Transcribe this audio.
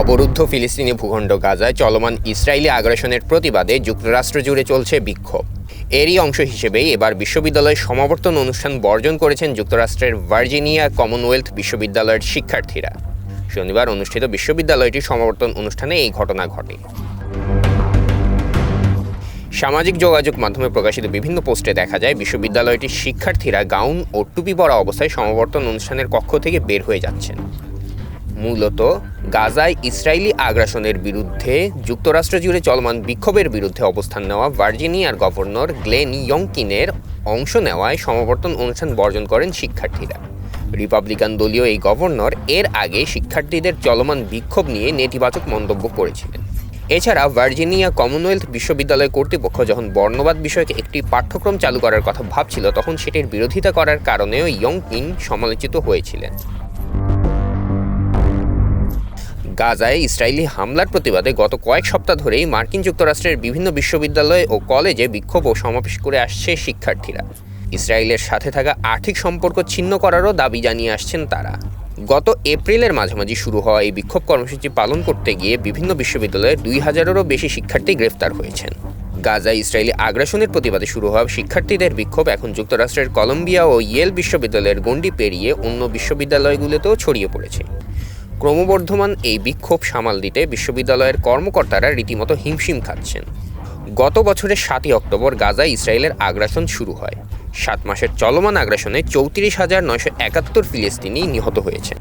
অবরুদ্ধ ফিলিস্তিনি ভূখণ্ড গাজায় চলমান ইসরায়েলি আগ্রাসনের প্রতিবাদে যুক্তরাষ্ট্র জুড়ে চলছে বিক্ষোভ। এরই অংশ হিসেবেই এবার বিশ্ববিদ্যালয়ের সমাবর্তন অনুষ্ঠান বর্জন করেছেন যুক্তরাষ্ট্রের ভার্জিনিয়া কমনওয়েলথ বিশ্ববিদ্যালয়ের শিক্ষার্থীরা। শনিবার অনুষ্ঠিত বিশ্ববিদ্যালয়টির সমাবর্তন অনুষ্ঠানে এই ঘটনা ঘটে। সামাজিক যোগাযোগ মাধ্যমে প্রকাশিত বিভিন্ন পোস্টে দেখা যায়, বিশ্ববিদ্যালয়টির শিক্ষার্থীরা গাউন ও টুপি পরা অবস্থায় সমাবর্তন অনুষ্ঠানের কক্ষ থেকে বের হয়ে যাচ্ছেন। মূলত গাজায় ইসরায়েলি আগ্রাসনের বিরুদ্ধে যুক্তরাষ্ট্র জুড়ে চলমান বিক্ষোভের বিরুদ্ধে অবস্থান নেওয়া ভার্জিনিয়ার গভর্নর গ্লেন ইয়ংকিনের অংশ নেওয়ায় সমাবর্তন অনুষ্ঠান বর্জন করেন শিক্ষার্থীরা। রিপাবলিকান দলীয় এই গভর্নর এর আগে শিক্ষার্থীদের চলমান বিক্ষোভ নিয়ে নেতিবাচক মন্তব্য করেছিলেন। এছাড়া ভার্জিনিয়া কমনওয়েলথ বিশ্ববিদ্যালয় কর্তৃপক্ষ যখন বর্ণবাদ বিষয়ক একটি পাঠ্যক্রম চালু করার কথা ভাবছিল, তখন সেটির বিরোধিতা করার কারণেও ইয়ংকিন সমালোচিত হয়েছিলেন। গাজায় ইসরায়েলি হামলার প্রতিবাদে গত কয়েক সপ্তাহ ধরেই মার্কিন যুক্তরাষ্ট্রের বিভিন্ন বিশ্ববিদ্যালয় ও কলেজে বিক্ষোভ ও সমাবেশ করে আসছে শিক্ষার্থীরা। ইসরায়েলের সাথে থাকা আর্থিক সম্পর্ক ছিন্ন করারও দাবি জানিয়ে আসছেন তারা। গত এপ্রিলের মাঝামাঝি শুরু হওয়া এই বিক্ষোভ কর্মসূচি পালন করতে গিয়ে বিভিন্ন বিশ্ববিদ্যালয়ে দুই হাজারেরও বেশি শিক্ষার্থী গ্রেফতার হয়েছেন। গাজায় ইসরায়েলি আগ্রাসনের প্রতিবাদে শুরু হওয়া শিক্ষার্থীদের বিক্ষোভ এখন যুক্তরাষ্ট্রের কলম্বিয়া ও ইয়েল বিশ্ববিদ্যালয়ের গণ্ডি পেরিয়ে অন্য বিশ্ববিদ্যালয়গুলোতেও ছড়িয়ে পড়েছে। ক্রমবর্ধমান এই বিক্ষোভ সামাল দিতে বিশ্ববিদ্যালয়ের কর্মকর্তারা রীতিমতো হিমশিম খাচ্ছেন। গত বছরের সাতই অক্টোবর গাজায় ইসরায়েলের আগ্রাসন শুরু হয়। সাত মাসের চলমান আগ্রাসনে চৌত্রিশ হাজার নয়শো একাত্তর ফিলিস্তিনি নিহত হয়েছেন।